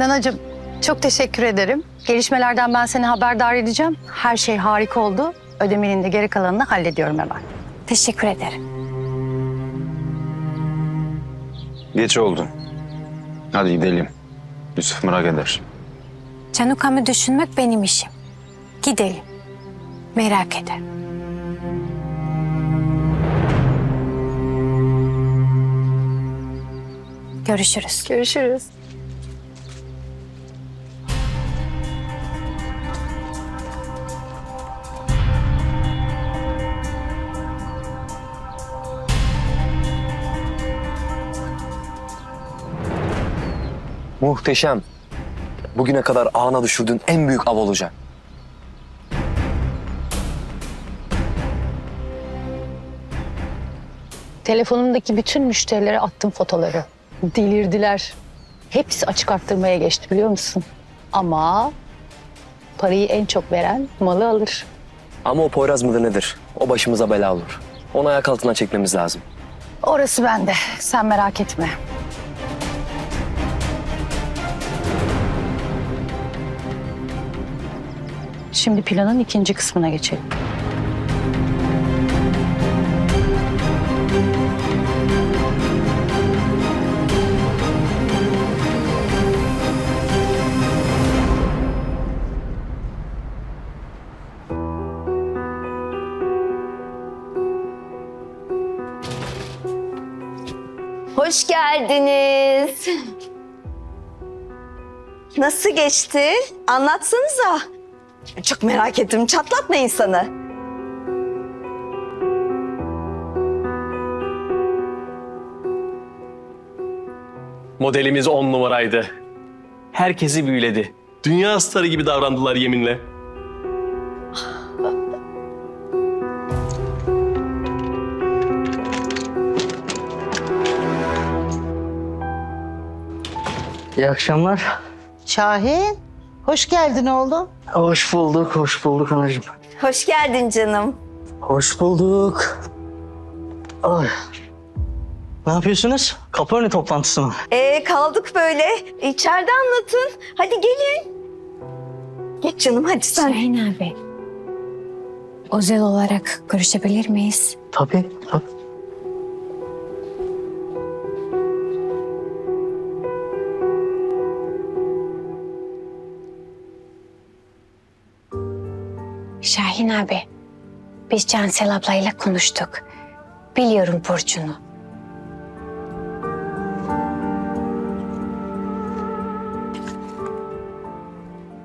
Nanacığım çok teşekkür ederim. Gelişmelerden ben seni haberdar edeceğim. Her şey harika oldu. Ödemenin de geri kalanını hallediyorum hemen. Teşekkür ederim. Geç oldu. Hadi gidelim. Yusuf merak eder. Canukam'ı düşünmek benim işim. Gidelim. Merak ederim. Görüşürüz. Görüşürüz. Muhteşem. Bugüne kadar ağına düşürdüğün en büyük av olacak. Telefonumdaki bütün müşterilere attım fotoları. Delirdiler. Hepsi açık arttırmaya geçti biliyor musun? Ama parayı en çok veren malı alır. Ama o Poyraz mıdır nedir? O başımıza bela olur. Onu ayak altına çekmemiz lazım. Orası bende. Sen merak etme. Şimdi planın ikinci kısmına geçelim. Hoş geldiniz. Nasıl geçti? Anlatsanıza. Çok merak ettim. Çatlatma insanı. Modelimiz on numaraydı. Herkesi büyüledi. Dünya starı gibi davrandılar yeminle. İyi akşamlar. Şahin, hoş geldin oğlum. Hoş bulduk, hoş bulduk anacığım. Hoş geldin canım. Hoş bulduk. Ay. Ne yapıyorsunuz? Kapı önü toplantısı mı? Ee, kaldık böyle. İçeride anlatın. Hadi gelin. Geç canım hadi sen. Şahin abi. Özel olarak görüşebilir miyiz? Tabii, tabii. Şahin abi. Biz Cansel ablayla konuştuk. Biliyorum Burcu'nu.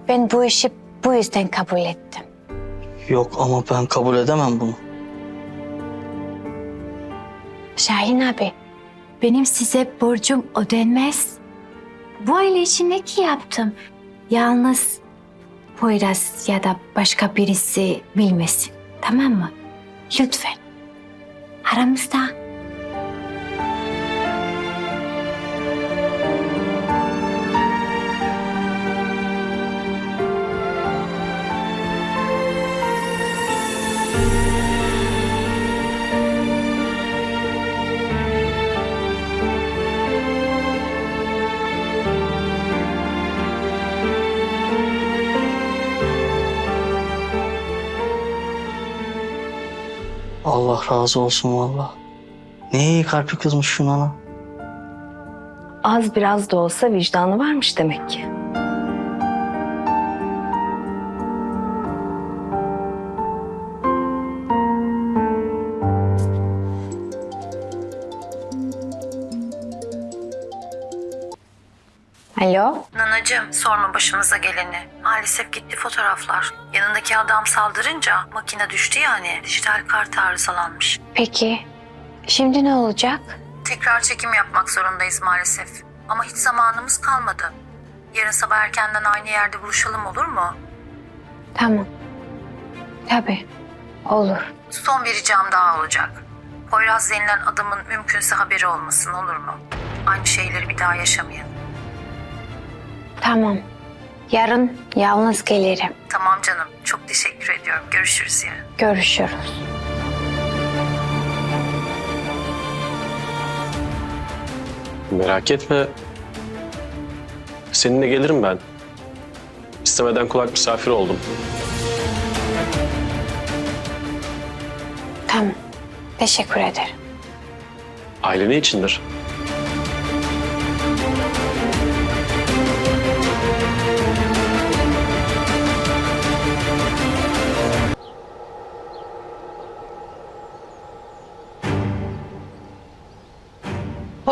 Ben bu işi bu yüzden kabul ettim. Yok ama ben kabul edemem bunu. Şahin abi, benim size borcum ödenmez. Bu aile için ne ki yaptım? Yalnız Poyraz ya da başka birisi bilmesin. Tamam mı? Lütfen. Aramızda. Allah razı olsun valla. Ne iyi kalpli kızmış şu nana. Az biraz da olsa vicdanı varmış demek ki. Alo? Nanacığım sorma başımıza geleni. Maalesef gitti fotoğraflar. Yanındaki adam saldırınca makine düştü yani. Dijital kart arızalanmış. Peki, şimdi ne olacak? Tekrar çekim yapmak zorundayız maalesef. Ama hiç zamanımız kalmadı. Yarın sabah erkenden aynı yerde buluşalım olur mu? Tamam. Tabii, olur. Son bir ricam daha olacak. Poyraz denilen adamın mümkünse haberi olmasın olur mu? Aynı şeyleri bir daha yaşamayın. Tamam. Yarın yalnız gelirim. Tamam canım. Çok teşekkür ediyorum. Görüşürüz yarın. Görüşürüz. Merak etme. Seninle gelirim ben. İstemeden kulak misafir oldum. Tamam. Teşekkür ederim. Aile ne içindir?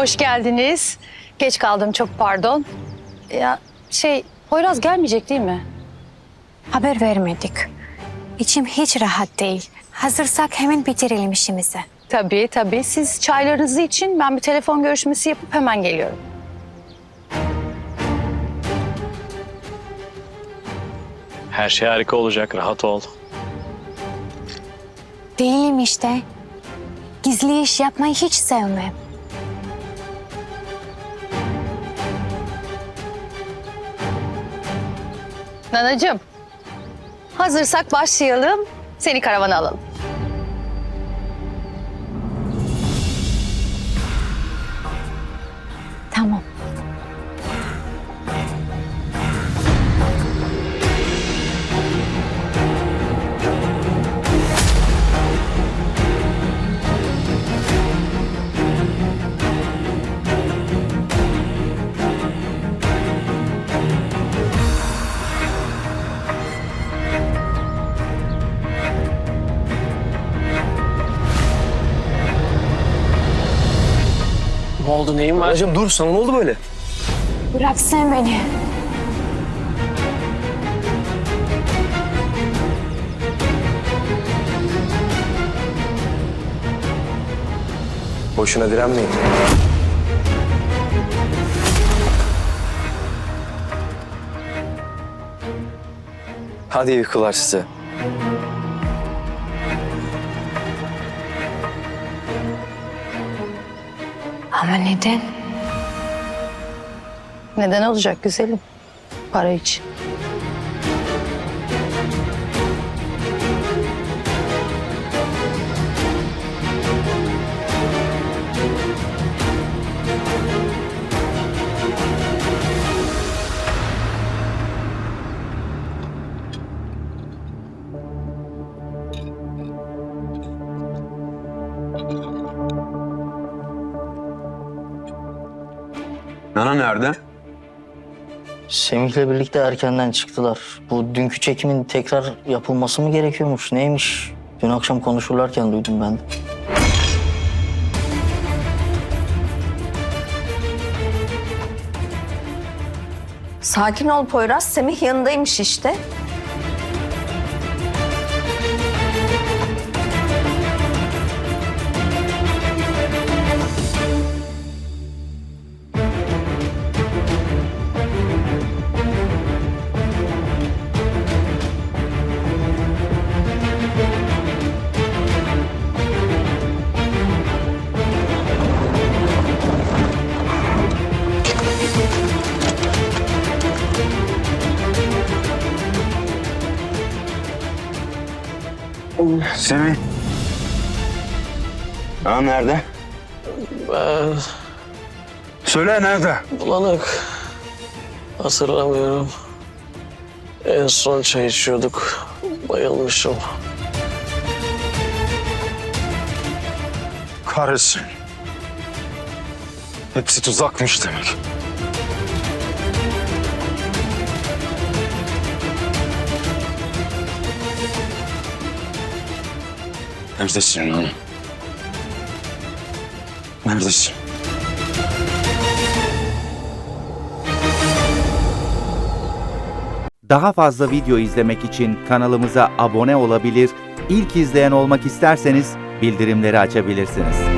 Hoş geldiniz. Geç kaldım çok pardon. Ya şey Poyraz gelmeyecek değil mi? Haber vermedik. İçim hiç rahat değil. Hazırsak hemen bitirelim işimizi. Tabii tabii. Siz çaylarınızı için ben bir telefon görüşmesi yapıp hemen geliyorum. Her şey harika olacak, rahat ol. Değilim işte. Gizli iş yapmayı hiç sevmem. Nanacığım, hazırsak başlayalım. Seni karavana alalım. Oldu, neyin var? Anacığım dur sana ne oldu böyle? Bırak sen beni. Boşuna direnmeyin. Hadi yıkılar size. Ama neden? Neden olacak güzelim? Para için. Nana nerede? Semih'le birlikte erkenden çıktılar. Bu dünkü çekimin tekrar yapılması mı gerekiyormuş? Neymiş? Dün akşam konuşurlarken duydum ben de. Sakin ol Poyraz. Semih yanındaymış işte. Semih. Nana nerede? Ben Söyle nerede? bulanık. Hatırlamıyorum. En son çay içiyorduk. Bayılmışım. Kahretsin. Hepsi tuzakmış demek. Neredesin lan? Neredesin? Daha fazla video izlemek için kanalımıza abone olabilir, ilk izleyen olmak isterseniz bildirimleri açabilirsiniz.